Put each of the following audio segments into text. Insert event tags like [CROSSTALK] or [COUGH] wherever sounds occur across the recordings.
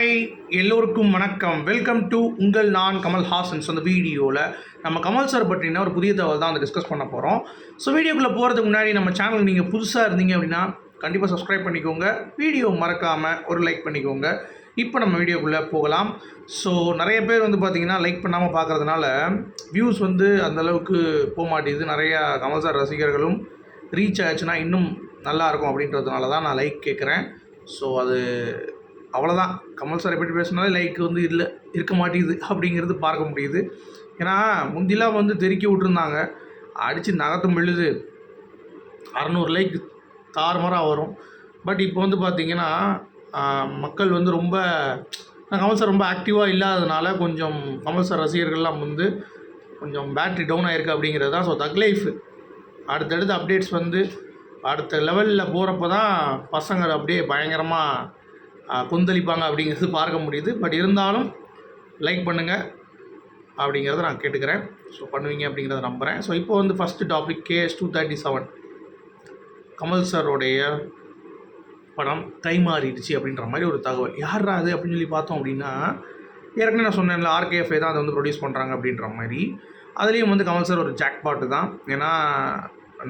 Hi எல்லோருக்கும் வணக்கம். Welcome to உங்கள் நான் கமல் ஹாசன்ஸ் அந்த வீடியோவில் நம்ம கமல் சார் பற்றின ஒரு புதிய தகவல் தான் அந்த டிஸ்கஸ் பண்ண போகிறோம் ஸோ வீடியோக்குள்ளே போகிறதுக்கு முன்னாடி நம்ம சேனல் நீங்கள் புதுசாக இருந்தீங்க அப்படின்னா கண்டிப்பாக சப்ஸ்கிரைப் பண்ணிக்கோங்க. வீடியோ மறக்காமல் ஒரு லைக் பண்ணிக்கோங்க. இப்போ நம்ம வீடியோக்குள்ளே போகலாம். ஸோ நிறைய பேர் வந்து பார்த்தீங்கன்னா லைக் பண்ணாமல் பார்க்குறதுனால வியூஸ் வந்து அந்த அளவுக்கு போக மாட்டேங்குது. நிறையா கமல் சார் ரசிகர்களும் ரீச் ஆச்சுன்னா இன்னும் நல்லாயிருக்கும் அப்படின்றதுனால தான் நான் லைக் கேட்குறேன் ஸோ அது அவ்வளோதான் கமல் சாரை பற்றி பேசினாலே லைக் வந்து இல்லை இருக்க மாட்டேங்குது அப்படிங்கிறது பார்க்க முடியுது. ஏன்னா முந்திலாம் வந்து தெருக்கி விட்டுருந்தாங்க. அடித்து நகத்தும் எழுது அறநூறு லைக் தாறுமாறாக வரும். பட் இப்போ வந்து பார்த்திங்கன்னா மக்கள் வந்து ரொம்ப கமல் சார் ரொம்ப ஆக்டிவாக இல்லாததுனால கொஞ்சம் கமல் சார் ரசிகர்கள்லாம் வந்து கொஞ்சம் பேட்ரி டவுன் ஆகிருக்கு அப்படிங்கிறது தான். ஸோ தக் லைஃப் அடுத்தடுத்து அப்டேட்ஸ் வந்து அடுத்த லெவலில் போகிறப்ப தான் பசங்கள் அப்படியே பயங்கரமாக கொந்தளிப்பாங்க அப்படிங்கிறது பார்க்க முடியுது. பட் இருந்தாலும் லைக் பண்ணுங்கள் அப்படிங்கிறத நான் கேட்டுக்கிறேன். ஸோ பண்ணுவீங்க அப்படிங்கிறத நம்புகிறேன் ஸோ இப்போ வந்து first topic KS two thirty seven Kamal சாரோடைய படம் கை மாறிடுச்சு அப்படின்ற மாதிரி ஒரு தகவல். யாரா அது அப்படின்னு சொல்லி பார்த்தோம் அப்படின்னா ஏற்கனவே நான் சொன்னேன்ல ஆர்கேஎஃப்ஐ தான் அதை வந்து ப்ரொடியூஸ் பண்ணுறாங்க அப்படின்ற மாதிரி. அதுலேயும் வந்து கமல் சார் ஒரு ஜாக்பாட்டு தான். ஏன்னா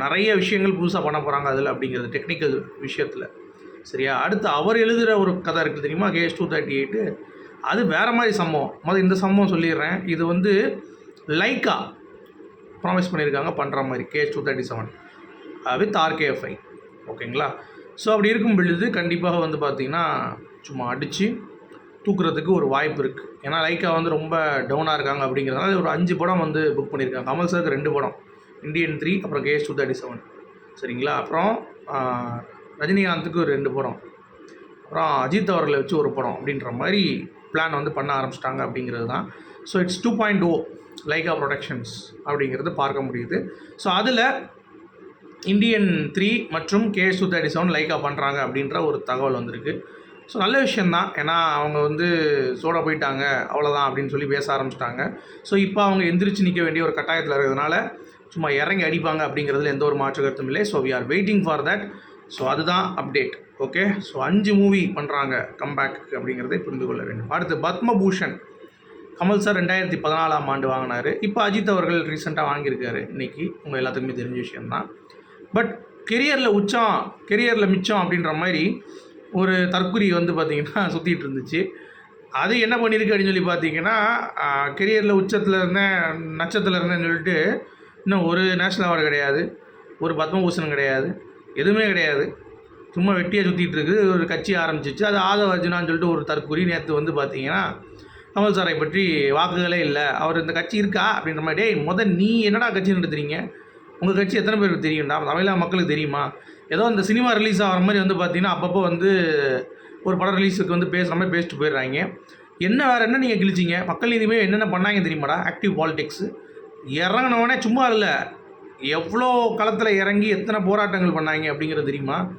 நிறைய விஷயங்கள் புதுசாக பண்ண போகிறாங்க அதில் அப்படிங்கிறது டெக்னிக்கல் விஷயத்தில். சரியா? அடுத்து அவர் எழுதுகிற ஒரு கதை இருக்குது தெரியுமா? கேஎஸ் டூ தேர்ட்டி எயிட்டு அது வேறு மாதிரி சம்பவம். முதல் இந்த சம்பவம் சொல்லிடுறேன். இது வந்து லைக்கா ப்ராமிஸ் பண்ணியிருக்காங்க பண்ணுற மாதிரி KS two thirty seven with RKFI ஓகேங்களா? ஸோ அப்படி இருக்கும் பொழுது கண்டிப்பாக வந்து பார்த்திங்கன்னா சும்மா அடித்து தூக்குறதுக்கு ஒரு வாய்ப்பு இருக்குது ஏன்னா லைக்கா வந்து ரொம்ப டவுனாக இருக்காங்க அப்படிங்கிறதுனால ஒரு அஞ்சு படம் வந்து புக் பண்ணியிருக்காங்க. கமல் சாருக்கு ரெண்டு படம். இந்தியன் த்ரீ அப்புறம் கேஎஸ் டூ தேர்ட்டி செவன் சரிங்களா? அப்புறம் ரஜினிகாந்துக்கு ஒரு ரெண்டு படம். அப்புறம் அஜித் அவர்களை வச்சு ஒரு படம் அப்படின்ற மாதிரி பிளான் வந்து பண்ண ஆரம்பிச்சிட்டாங்க அப்படிங்கிறது தான். So it's two point o Lyca productions அப்படிங்கிறது பார்க்க முடியுது. ஸோ அதில் இந்தியன் த்ரீ மற்றும் KS two thirty seven Lyca பண்ணுறாங்க அப்படின்ற ஒரு தகவல் வந்திருக்கு. ஸோ நல்ல விஷயந்தான் ஏன்னா அவங்க வந்து சோட போயிட்டாங்க அவ்வளோதான் அப்படின்னு சொல்லி பேச ஆரம்பிச்சிட்டாங்க. ஸோ இப்போ அவங்க எந்திரிச்சு நிற்க வேண்டிய ஒரு கட்டாயத்தில் இருக்கிறதுனால சும்மா இறங்கி அடிப்பாங்க அப்படிங்கிறதுல எந்த ஒரு மாற்று கருத்தும் இல்லை. So we are waiting for that so அதுதான் அப்டேட் ஓகே ஸோ அஞ்சு மூவி பண்ணுறாங்க கம்பேக் அப்படிங்கிறதை புரிந்து கொள்ள வேண்டும். அடுத்து பத்மபூஷன். கமல் சார் ரெண்டாயிரத்தி பதினாலாம் ஆண்டு வாங்கினார். இப்போ அஜித் அவர்கள் ரீசெண்டாக வாங்கியிருக்காரு. இன்றைக்கி உங்கள் எல்லாத்துக்குமே தெரிஞ்ச விஷயம்தான். பட் கெரியரில் உச்சம் கெரியரில் மிச்சம் அப்படின்ற மாதிரி ஒரு தற்குறி வந்து பார்த்திங்கன்னா [LAUGHS] சுற்றிட்டு இருந்துச்சு. அது என்ன பண்ணியிருக்கு அப்படின்னு சொல்லி பார்த்தீங்கன்னா கெரியரில் உச்சத்தில் இருந்தேன் நட்சத்தில் இருந்தேன்னு சொல்லிட்டு இன்னும் ஒரு நேஷ்னல் அவார்டு கிடையாது. ஒரு பத்மபூஷன் கிடையாது. எதுவுமே கிடையாது. சும்மா வெட்டியாக சுற்றிட்டு இருக்குது. ஒரு கட்சி ஆரம்பிச்சிச்சு. அது ஆதவ அர்ஜுனான்னு சொல்லிட்டு ஒரு தற்குறி நேற்று வந்து பார்த்தீங்கன்னா கமல் சாரை பற்றி வாக்குகளே இல்லை. அவர் இந்த கட்சி இருக்கா? அப்படின்ற மாதிரி டேய் முத நீ என்னடா கட்சி நடத்துறீங்க? உங்கள் கட்சி எத்தனை பேருக்கு தெரியும்டா? தமிழக மக்களுக்கு தெரியுமா? ஏதோ இந்த சினிமா ரிலீஸ் ஆகிற மாதிரி வந்து பார்த்தீங்கன்னா அப்பப்போ வந்து ஒரு படம் ரிலீஸுக்கு வந்து பேசுகிற மாதிரி பேசிட்டு போயிடுறாங்க. என்ன வேறு என்ன நீங்கள் கிழிச்சிங்க? மக்கள் நீதிமே என்னென்ன பண்ணாங்க தெரியுமாடா? ஆக்டிவ் பாலிடிக்ஸு இறங்கினவனே சும்மா இல்லை. எவ்வளோ களத்தில் இறங்கி எத்தனை போராட்டங்கள் பண்ணாங்க அப்படிங்கிறது தெரியுமா?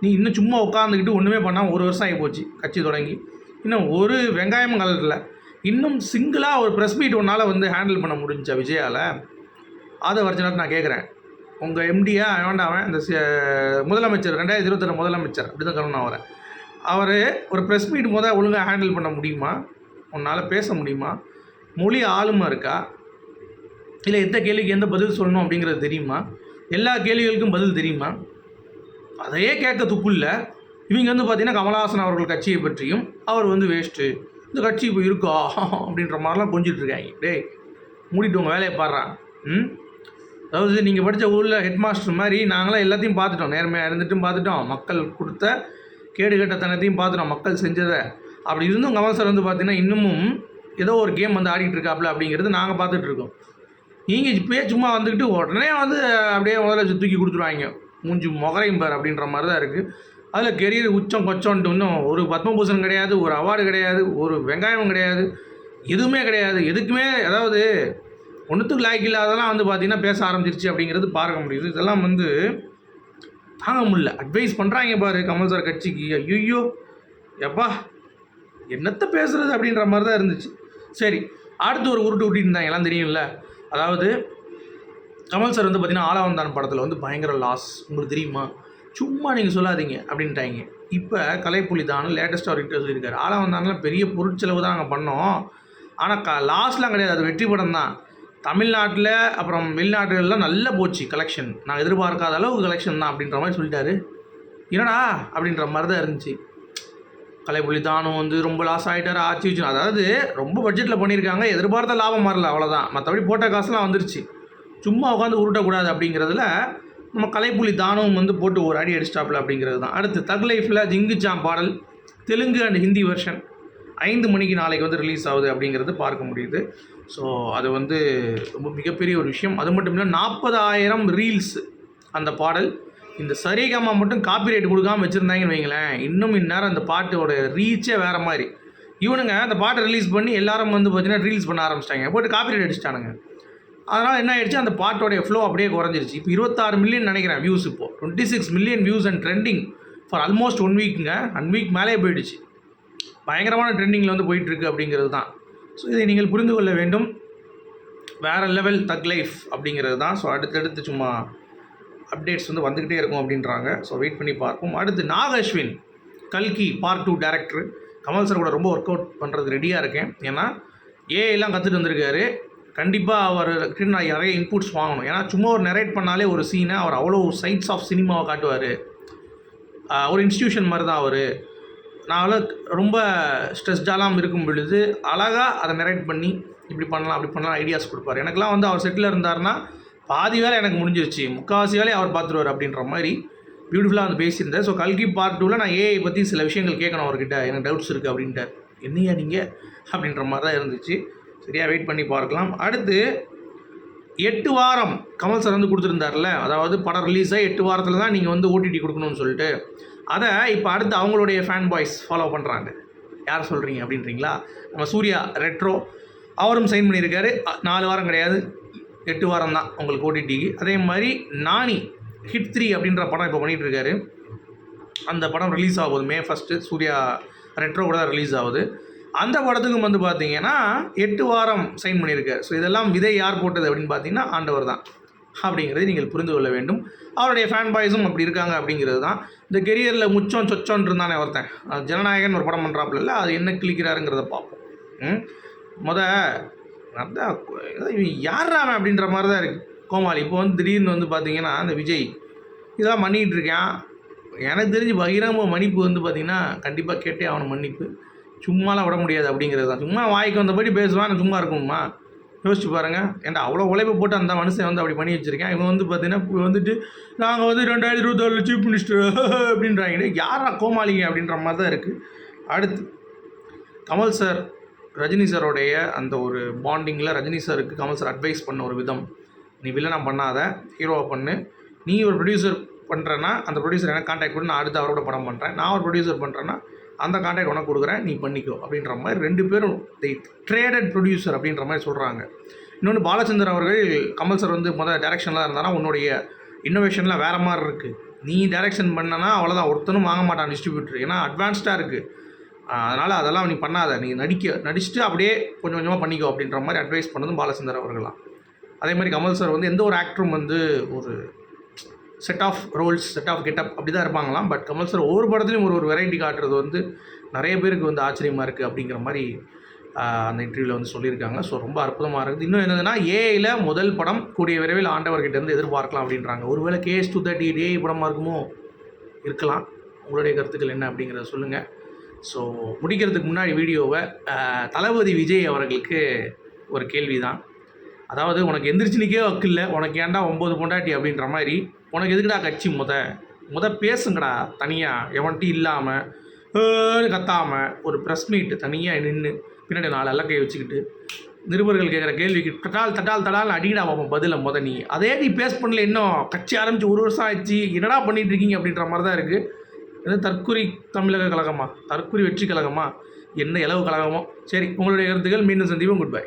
நீ இன்னும் சும்மா உட்காந்துக்கிட்டு ஒன்றுமே பண்ணாமல் ஒரு வருஷம் ஆகி போச்சு கட்சி தொடங்கி. இன்னும் ஒரு வெங்காயமும் கலரில் இன்னும் சிங்கிளாக ஒரு ப்ரெஸ் மீட் ஒன்றால் வந்து ஹேண்டில் பண்ண முடிஞ்சா விஜயால் அதை வரைச்சனாட்டு நான் கேட்குறேன் உங்கள் எம்டியா வேண்டாமன் இந்த முதலமைச்சர் ரெண்டாயிரத்தி இருபத்தெட்டு முதலமைச்சர் அப்படி தான் சொல்லணும் வரேன் அவர். ஒரு ப்ரெஸ் மீட் முதல் ஒழுங்காக ஹேண்டில் பண்ண முடியுமா? உன்னால் பேச முடியுமா? மொழி ஆளுமா இருக்கா? இல்லை எந்த கேள்விக்கு எந்த பதில் சொல்லணும் அப்படிங்கிறது தெரியுமா? எல்லா கேள்விகளுக்கும் பதில் தெரியுமா? அதையே கேட்க துப்பு இல்லை இவங்க வந்து பார்த்தீங்கன்னா கமலஹாசன் அவர்கள் கட்சியை பற்றியும் அவர் வந்து வேஸ்ட்டு இந்த கட்சி இப்போ இருக்கா? அப்படின்ற மாதிரிலாம் கொஞ்சிட்ருக்காங்க டேய் மூடிட்டு உங்கள் வேலையை பாடுறான் ம்? அதாவது நீங்கள் படித்த ஊரில் ஹெட் மாஸ்டர் மாதிரி நாங்களாம் எல்லாத்தையும் பார்த்துட்டோம். நேர்மையாக இருந்துட்டும் பார்த்துட்டோம். மக்கள் கொடுத்த கேடு கெட்டத்தனத்தையும் பார்த்துட்டோம். மக்கள் செஞ்சதை. அப்படி இருந்தும் கமல் சார் வந்து பார்த்தீங்கன்னா இன்னமும் ஏதோ ஒரு கேம் வந்து ஆடிட்டு இருக்காப்புல அப்படிங்கிறது நாங்கள் பார்த்துட்ருக்கோம் நீங்கள் இப்போயே சும்மா வந்துக்கிட்டு உடனே வந்து அப்படியே முதல்ல தூக்கி கொடுத்துருவாங்க. மூஞ்சி முகரையும் பார் அப்படின்ற மாதிரி தான் இருக்குது அதில் கெரியர் உச்சம் கொச்சம்ன்ட்டு இன்னும் ஒரு பத்மபூஷன் கிடையாது ஒரு அவார்டு கிடையாது ஒரு வெங்காயம் கிடையாது எதுவுமே கிடையாது. எதுக்குமே அதாவது ஒன்றுத்துக்கு லாய்க்கு இல்லாதெல்லாம் வந்து பார்த்தீங்கன்னா பேச ஆரம்பிச்சிருச்சு அப்படிங்கிறது பார்க்க முடியுது. இதெல்லாம் வந்து தாங்க முடியல. அட்வைஸ் பண்ணுறாங்க பாரு கமல் சார் கட்சிக்கு. ஐயோ எப்பா என்னத்தை பேசுறது அப்படின்ற மாதிரி தான் இருந்துச்சு. சரி அடுத்து ஒரு உருட்டு விட்டிருந்தாங்க இருந்தாங்க. எல்லாம் தெரியும்ல? அதாவது கமல் சார் வந்து பார்த்தீங்கன்னா ஆளவந்தான் படத்தில் வந்து பயங்கர லாஸ் உங்களுக்கு தெரியுமா? சும்மா நீங்கள் சொல்லாதீங்க அப்படின்ட்டாங்க. இப்போ கலைப்புலி தான் லேட்டஸ்ட்டாக ஒரு இன்டர்வியூ சொல்லியிருக்காரு. ஆளாக பெரிய பொருட்செலவு தான் நாங்கள் பண்ணோம். ஆனால் க லாஸ்லாம் கிடையாது. அது வெற்றி படம் தான். தமிழ்நாட்டில் அப்புறம் வெளிநாட்டுகள்லாம் நல்லா போச்சு கலெக்ஷன் நான் எதிர்பார்க்காத அளவுக்கு கலெக்ஷன் தான் அப்படின்ற மாதிரி சொல்லிட்டாரு. என்னடா? அப்படின்ற மாதிரி தான் இருந்துச்சு. கலைப்புலி தானும் வந்து ரொம்ப லாஸ் ஆகிட்டார் ஆச்சு அதாவது ரொம்ப பட்ஜெட்டில் பண்ணியிருக்காங்க. எதிர்பார்த்த லாபம் வரல அவ்வளோதான் மற்றபடி போட்ட காசுலாம் வந்துருச்சு. சும்மா உட்காந்து உருட்டக்கூடாது அப்படிங்கிறதுல நம்ம கலைப்புலி தானும் வந்து போட்டு ஒரு அடி அடிச்சிட்டாப்ல அப்படிங்கிறது தான். அடுத்து தக் லைஃப்பில் ஜிங்குச்சாம் பாடல் தெலுங்கு அண்ட் ஹிந்தி வெர்ஷன் ஐந்து மணிக்கு நாளைக்கு வந்து ரிலீஸ் ஆகுது அப்படிங்கிறது பார்க்க முடியுது. ஸோ அது வந்து ரொம்ப மிகப்பெரிய ஒரு விஷயம். அது மட்டும் இல்லை நாற்பதாயிரம் ரீல்ஸ் அந்த பாடல் இந்த சரிகமா மட்டும் காப்பி ரைட் கொடுக்காம வச்சுருந்தாங்கன்னு வைங்களேன் இன்னும் இந்நேரம் அந்த பாட்டோட ரீச்சே வேறு மாதிரி. இவனுங்க அந்த பாட்டை ரிலீஸ் பண்ணி எல்லாரும் வந்து பார்த்தீங்கன்னா ரீல்ஸ் பண்ண ஆரம்பிச்சிட்டாங்க. போட்டு காப்பிரைட் அடிச்சிட்டானுங்க. அதனால் என்ன ஆயிடுச்சு? அந்த பாட்டோடைய ஃப்ளோ அப்படியே குறைஞ்சிருச்சு. இப்போ இருபத்தாறு மில்லியன் நினைக்கிறேன் வியூஸ் இப்போது twenty six million views and trending for almost one வீக்குங்க one week மேலே போயிடுச்சு. பயங்கரமான ட்ரெண்டிங்கில் வந்து போயிட்டுருக்கு அப்படிங்கிறது தான். ஸோ இதை நீங்கள் புரிந்து கொள்ள வேண்டும். வேறு லெவல் தக் லைஃப் அப்படிங்கிறது தான். ஸோ அடுத்தடுத்து சும்மா அப்டேட்ஸ் வந்து வந்துக்கிட்டே இருக்கும் அப்படின்றாங்க. ஸோ வெயிட் பண்ணி பார்ப்போம். அடுத்து நாக் அஸ்வின் கல்கி part two director Kamal sir கூட ரொம்ப ஒர்க் அவுட் பண்ணுறது ரெடியாக இருக்கேன். ஏன்னா ஏஐலாம் கற்றுட்டு வந்திருக்காரு. கண்டிப்பாக அவர் நான் நிறைய இன்புட்ஸ் வாங்கணும். ஏன்னா சும்மா ஒரு நெரேட் பண்ணாலே ஒரு சீனை அவர் அவ்வளோ சைட்ஸ் ஆஃப் சினிமாவை காட்டுவார். ஒரு இன்ஸ்டியூஷன் மாதிரி தான் அவர். நான் ரொம்ப ஸ்ட்ரெஸ்டாலாம் இருக்கும் பொழுது அழகாக அதை நெரேட் பண்ணி இப்படி பண்ணலாம் அப்படி பண்ணலாம் ஐடியாஸ் கொடுப்பாரு. எனக்கெல்லாம் வந்து அவர் செட்டில் இருந்தாருன்னா பாதி வேலை எனக்கு முடிஞ்சிருச்சு. முக்கால்வாசி வேலையை அவர் பார்த்துருவார் அப்படின்ற மாதிரி பியூட்டிஃபுல்லாக வந்து பேசியிருந்தேன் ஸோ கல்கி பார்ட் டூவில் நான் ஏஐ பற்றி சில விஷயங்கள் கேட்கணும் அவர்கிட்ட. எனக்கு டவுட்ஸ் இருக்குது அப்படின்ட்டு என்னையா நீங்கள் அப்படின்ற மாதிரி தான் இருந்துச்சு. சரியாக வெயிட் பண்ணி பார்க்கலாம். அடுத்து எட்டு வாரம் கமல் சார் வந்து கொடுத்துருந்தார்ல. அதாவது படம் ரிலீஸ் ஆகி எட்டு வாரத்தில் தான் நீங்கள் வந்து ஓடிடி கொடுக்கணும்னு சொல்லிட்டு. அதை இப்போ அடுத்து அவங்களுடைய ஃபேன் பாய்ஸ் ஃபாலோ பண்ணுறாங்க யார் சொல்கிறீங்க அப்படின்றீங்களா? நம்ம சூர்யா ரெட்ரோ அவரும் சைன் பண்ணியிருக்காரு. நாலு வாரம் கிடையாது. எட்டு வாரம் தான் உங்களுக்கு ஓடிடிக்கு அதே மாதிரி நானி ஹிட் த்ரீ அப்படின்ற படம் இப்போ பண்ணிகிட்ருக்காரு அந்த படம் ரிலீஸ் ஆகுது. மே ஃபஸ்ட்டு சூர்யா ரெட்ரோ கூட தான் ரிலீஸ் ஆகுது. அந்த படத்துக்கும் வந்து பார்த்தீங்கன்னா எட்டு வாரம் சைன் பண்ணியிருக்காரு. ஸோ இதெல்லாம் விதை யார் போட்டது அப்படின்னு பார்த்தீங்கன்னா ஆண்டவர் தான். அப்படிங்கிறதை நீங்கள் புரிந்து கொள்ள வேண்டும். அவருடைய ஃபேன் பாய்ஸும் அப்படி இருக்காங்க அப்படிங்கிறது தான். இந்த கெரியரில் முச்சம் சொச்சோன் இருந்தானே ஒருத்தன். ஜனநாயகன் ஒரு படம் பண்ணுறாப்புல அது என்ன கிளிக்கிறாருங்கிறத பார்ப்போம். ம்? முத அதான் இவன் அப்படின்ற மாதிரி தான் இருக்குது கோமாளி இப்போ வந்து திடீர்னு வந்து பார்த்தீங்கன்னா அந்த விஜய் இதெல்லாம் பண்ணிகிட்டு இருக்கேன். எனக்கு தெரிஞ்சு பகிரங்க மன்னிப்பு வந்து பார்த்திங்கன்னா கண்டிப்பாக கேட்டே அவனை மன்னிப்பு. சும்மாலாம் விட முடியாது அப்படிங்கிறது தான். சும்மா வாய்க்கு வந்தபடி பேசுவான் சும்மா இருக்கணுமா? யோசிச்சு பாருங்கள் ஏன்டா அவ்வளோ உழைப்பு போட்டு அந்த மனுஷன் வந்து அப்படி பண்ணி வச்சுருக்கேன். இவன் வந்து பார்த்தீங்கன்னா வந்துட்டு நாங்கள் வந்து ரெண்டாயிரத்தி இருபத்தாறில் சீஃப் மினிஸ்டர் அப்படின்றாங்க. யாரா கோமாளிங்க அப்படின்ற மாதிரி தான் இருக்குது அடுத்து கமல் சார் ரஜினி சாரோடைய அந்த ஒரு பாண்டிங்கில் ரஜினி சாருக்கு கமல் சார் அட்வைஸ் பண்ண ஒரு விதம். நீ வில்லனா பண்ணாத ஹீரோவை பண்ணு. நீ ஒரு ப்ரொடியூசர் பண்ணுறேன்னா அந்த ப்ரொடியூசர் எனக்கு காண்டாக்ட் பண்ணி நான் அடுத்து அவரோட படம் பண்ணுறேன் நான் ஒரு ப்ரொடியூசர் பண்ணுறேன்னா அந்த காண்டாக்ட் உனக்கு கொடுக்குறேன் நீ பண்ணிக்கோ அப்படின்ற மாதிரி ரெண்டு பேரும் தி ட்ரேடட் ப்ரொடியூசர் அப்படின்ற மாதிரி சொல்கிறாங்க இன்னொன்று பாலச்சந்தர் அவர்கள் கமல் சார் வந்து முதல் டேரக்ஷனில் இருந்தானா உன்னுடைய இன்னோவேஷன்லாம் வேறு மாதிரி இருக்குது நீ டேரக்ஷன் பண்ணனா அவ்வளோதான் ஒருத்தனும் வாங்க மாட்டான் டிஸ்ட்ரிபியூட்டர் ஏன்னா அட்வான்ஸ்டாக இருக்குது அதனால் அதெல்லாம் நீ பண்ணாத. நீ நடிக்க நடிச்சுட்டு அப்படியே கொஞ்சம் கொஞ்சமாக பண்ணிக்கோ அப்படின்ற மாதிரி அட்வைஸ் பண்ணதும் பாலச்சந்தர் அவர்களாம் அதே மாதிரி கமல் சார் வந்து எந்த ஒரு ஆக்டரும் வந்து ஒரு set of roles set of getup அப்படி தான் இருப்பாங்களாம். பட் கமல் சார் ஒவ்வொரு படத்துலையும் ஒரு ஒரு வெரைட்டி காட்டுறது வந்து நிறைய பேருக்கு வந்து ஆச்சரியமாக இருக்குது அப்படிங்கிற மாதிரி அந்த இன்டர்வியூவில் வந்து சொல்லியிருக்காங்க. ஸோ ரொம்ப அற்புதமாக இருக்குது. இன்னும் என்னதுன்னா ஏஐயில் முதல் படம் கூடிய விரைவில் ஆண்டவர்கிட்ட இருந்து எதிர்பார்க்கலாம் அப்படின்றாங்க. ஒருவேளை கேஎஸ் டூ தேர்ட்டி ஏஐ படமாக இருக்குமோ? இருக்கலாம். உங்களுடைய கருத்துக்கள் என்ன அப்படிங்கிறத சொல்லுங்கள் ஸோ முடிக்கிறதுக்கு முன்னாடி வீடியோவை தளபதி விஜய் அவர்களுக்கு ஒரு கேள்வி தான் அதாவது உனக்கு எந்திரிச்சினிக்கே நிற்கவே இல்லை. உனக்கு ஏன்டா ஒம்பது பொண்டாட்டி? அப்படின்ற மாதிரி உனக்கு எதுக்குடா கட்சி முத? முத பேசுங்கடா. தனியாக எவன்ட்டி இல்லாமல் கத்தாமல் ஒரு ப்ரெஸ் மீட் தனியாக நின்று பின்னாடி நாலு அல்லக்கையை வச்சுக்கிட்டு நிருபர்கள் கேட்குற கேள்விக்கு தட்டால் தட்டால் தடால் அடிக்கடா பார்ப்போம் பதிலை முத நீ. அதே நீ பேஸ் பண்ணல இன்னும். கட்சி ஆரம்பித்து ஒரு வருஷம் ஆயிடுச்சு என்னடா பண்ணிகிட்ருக்கீங்க இருக்கீங்க? அப்படின்ற மாதிரி தான் இருக்குது இது தற்குறி தமிழக கழகமா? தற்குறி வெற்றி கழகமா? என்ன இலவு கழகமோ? சரி உங்களுடைய கருத்துக்கள் மீண்டும் சந்திப்போம். Good bye